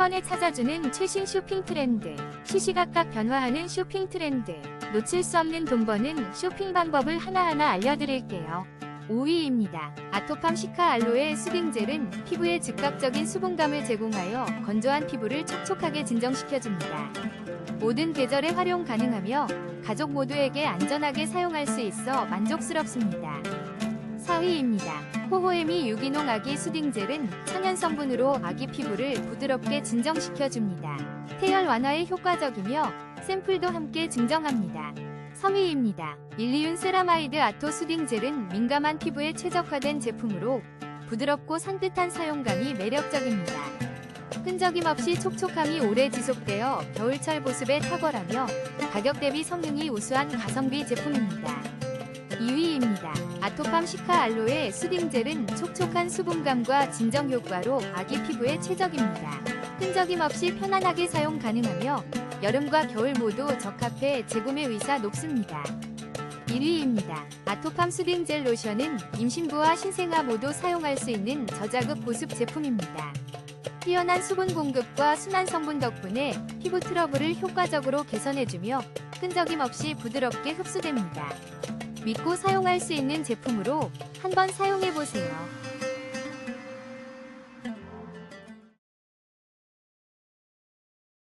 번에 찾아주는 최신 쇼핑 트렌드. 시시각각 변화하는 쇼핑 트렌드. 놓칠 수 없는 돈 버는 쇼핑 방법을 하나하나 알려드릴게요. 5위입니다. 아토팜 시카 알로에 수딩 젤은 피부에 즉각적인 수분감을 제공하여 건조한 피부를 촉촉하게 진정시켜줍니다. 모든 계절에 활용 가능하며 가족 모두에게 안전하게 사용할 수 있어 만족스럽습니다. 4위입니다. 호호에미 유기농 아기 수딩 젤은 천연 성분으로 아기 피부를 부드럽게 진정시켜줍니다. 태열 완화에 효과적이며 샘플도 함께 증정합니다. 3위입니다. 일리윤 세라마이드 아토 수딩 젤은 민감한 피부에 최적화된 제품으로 부드럽고 산뜻한 사용감이 매력적입니다. 끈적임 없이 촉촉함이 오래 지속되어 겨울철 보습에 탁월하며 가격 대비 성능이 우수한 가성비 제품입니다. 2위입니다. 아토팜 시카 알로에 수딩 젤은 촉촉한 수분감과 진정 효과로 아기 피부에 최적입니다. 끈적임 없이 편안하게 사용 가능하며 여름과 겨울 모두 적합해 재구매 의사 높습니다. 1위입니다. 아토팜 수딩 젤 로션은 임신부와 신생아 모두 사용할 수 있는 저자극 보습 제품입니다. 뛰어난 수분 공급과 순한 성분 덕분에 피부 트러블을 효과적으로 개선해주며 끈적임 없이 부드럽게 흡수됩니다. 믿고 사용할 수 있는 제품으로 한번 사용해보세요.